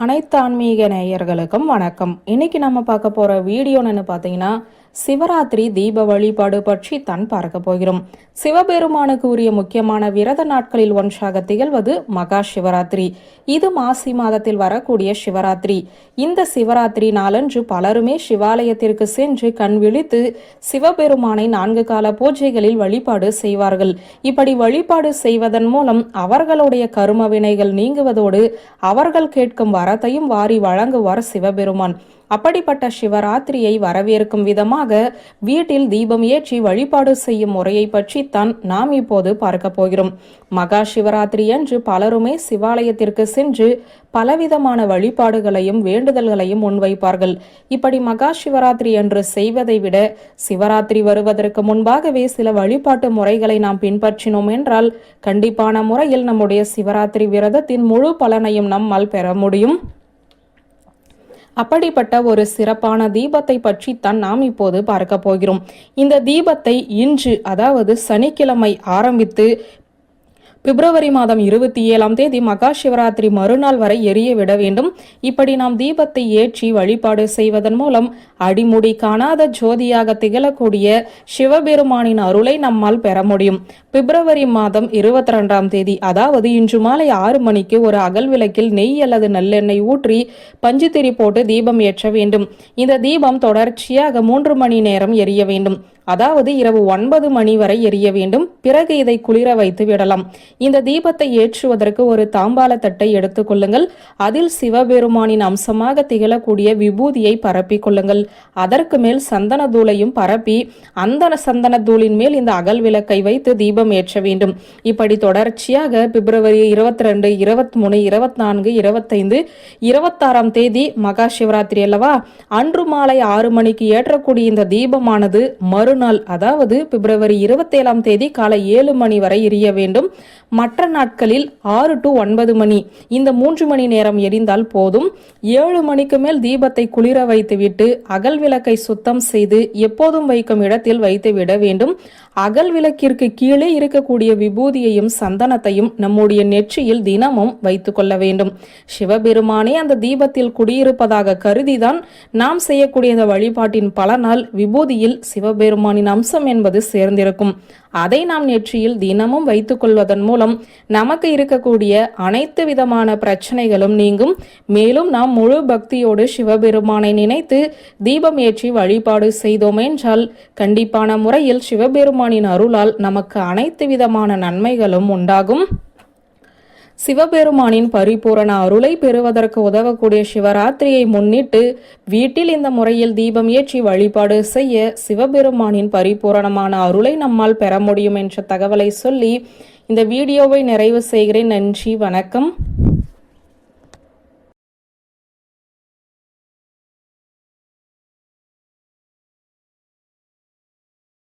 அனைத்து ஆன்மீக நேயர்களுக்கும் வணக்கம். இன்னைக்கு நம்ம பார்க்க போகிற வீடியோன்னு பார்த்தீங்கன்னா சிவராத்திரி தீப வழிபாடு பற்றி தான் பார்க்க போகிறோம். சிவபெருமானுக்கு உரிய முக்கியமான விரத நாட்களில் ஒன்றாக திகழ்வது மகா சிவராத்திரி. இது மாசி மாதத்தில் வரக்கூடிய சிவராத்திரி. இந்த சிவராத்திரி நாளன்று பலருமே சிவாலயத்திற்கு சென்று கண் விழித்து சிவபெருமானை நான்கு கால பூஜைகளில் வழிபாடு செய்வார்கள். இப்படி வழிபாடு செய்வதன் மூலம் அவர்களுடைய கரும வினைகள் நீங்குவதோடு அவர்கள் கேட்கும் வரத்தையும் வாரி வழங்குவார் சிவபெருமான். அப்படிப்பட்ட சிவராத்திரியை வரவேற்கும் விதமாக வீட்டில் தீபம் ஏற்றி வழிபாடு செய்யும் முறையை பற்றி தான் நாம் இப்போது பார்க்க போகிறோம். மகா சிவராத்திரி அன்று பலருமே சிவாலயத்திற்கு சென்று பலவிதமான வழிபாடுகளையும் வேண்டுதல்களையும் முன்வைப்பார்கள். இப்படி மகா சிவராத்திரி அன்று செய்வதை விட சிவராத்திரி வருவதற்கு முன்பாகவே சில வழிபாட்டு முறைகளை நாம் பின்பற்றினோம் என்றால் கண்டிப்பான முறையில் நம்முடைய சிவராத்திரி விரதத்தின் முழு பலனையும் நம்மால் பெற முடியும். அப்படிப்பட்ட ஒரு சிறப்பான தீபத்தை பற்றித்தான் நாம் இப்போது பார்க்க போகிறோம். இந்த தீபத்தை இன்று அதாவது சனிக்கிழமை ஆரம்பித்து பிப்ரவரி மாதம் இருபத்தி ஏழாம் தேதி மகா சிவராத்திரி மறுநாள் வரை எரிய விட வேண்டும். இப்படி நாம் தீபத்தை ஏற்றி வழிபாடு செய்வதன் மூலம் அடிமுடி காணாத ஜோதியாக திகழக்கூடிய சிவபெருமானின் அருளை நம்மால் பெற முடியும். பிப்ரவரி மாதம் இருபத்தி ரெண்டாம் தேதி அதாவது இன்று மாலை ஆறு மணிக்கு ஒரு அகல் விளக்கில் நெய் அல்லது நல்லெண்ணெய் ஊற்றி பஞ்சுத்திரி போட்டு தீபம் ஏற்ற வேண்டும். இந்த தீபம் தொடர்ச்சியாக மூன்று மணி நேரம் எரிய வேண்டும். அதாவது இரவு ஒன்பது மணி வரை எரிய வேண்டும். பிறகு இதை குளிர வைத்து விடலாம். இந்த தீபத்தை ஏற்றுவதற்கு ஒரு தாம்பால தட்டை எடுத்துக் கொள்ளுங்கள். அதில் சிவபெருமானின் அம்சமாக திகழக்கூடிய விபூதியை பரப்பிக் கொள்ளுங்கள். அதற்கு மேல் சந்தன தூளையும் பரப்பி அந்த சந்தன தூளின் மேல் இந்த அகல் விளக்கை வைத்து தீபம் ஏற்ற வேண்டும். இப்படி தொடர்ச்சியாக பிப்ரவரி இருபத்தி ரெண்டு இருபத்தி மூணு இருபத்தி நான்கு இருபத்தைந்து இருபத்தாறாம் தேதி மகா சிவராத்திரி அல்லவா? அன்று மாலை ஆறு மணிக்கு ஏற்றக்கூடிய இந்த தீபமானது மறுநாள் அதாவது பிப்ரவரி இருபத்தேழாம் தேதி காலை ஏழு மணி வரை எரிய வேண்டும். மற்ற நாட்களில் ஆறு டு ஒன்பது மணி. இந்த மூன்று மணி நேரம் எரிந்தால் போதும். ஏழு மணிக்கு மேல் தீபத்தை குளிர வைத்துவிட்டு அகல் விளக்கை சுத்தம் செய்து எப்போதும் வைக்கும் இடத்தில் வைத்து விட வேண்டும். அகல் விளக்கிற்கு கீழே இருக்கக்கூடிய விபூதியையும் சந்தனத்தையும் நம்முடைய நெற்றியில் தினமும் வைத்துக் கொள்ள வேண்டும். சிவபெருமானே அந்த தீபத்தில் குடியிருப்பதாக கருதிதான் நாம் செய்யக்கூடிய இந்த வழிபாட்டின் பலனால் விபூதியில் சிவபெருமானின் அம்சம் என்பது சேர்ந்திருக்கும். அதை நாம் நெற்றியில் தினமும் வைத்துக் கொள்வதன் மூலம் நமக்கு இருக்கக்கூடிய அனைத்து விதமான பிரச்சனைகளும் நீங்கும். மேலும் நாம் முழு பக்தியோடு சிவபெருமானை நினைத்து தீபம் ஏற்றி வழிபாடு செய்தோம் என்றால் கண்டிப்பான முறையில் சிவபெருமானின் அருளால் நமக்கு அனைத்து விதமான நன்மைகளும் உண்டாகும். சிவபெருமானின் பரிபூரண அருளை பெறுவதற்கு உதவக்கூடிய சிவராத்திரியை முன்னிட்டு வீட்டில் இந்த முறையில் தீபம் ஏற்றி வழிபாடு செய்ய சிவபெருமானின் பரிபூரணமான அருளை நம்மால் பெற முடியும் என்ற தகவலை சொல்லி இந்த வீடியோவை நிறைவு செய்கிறேன். நன்றி வணக்கம்.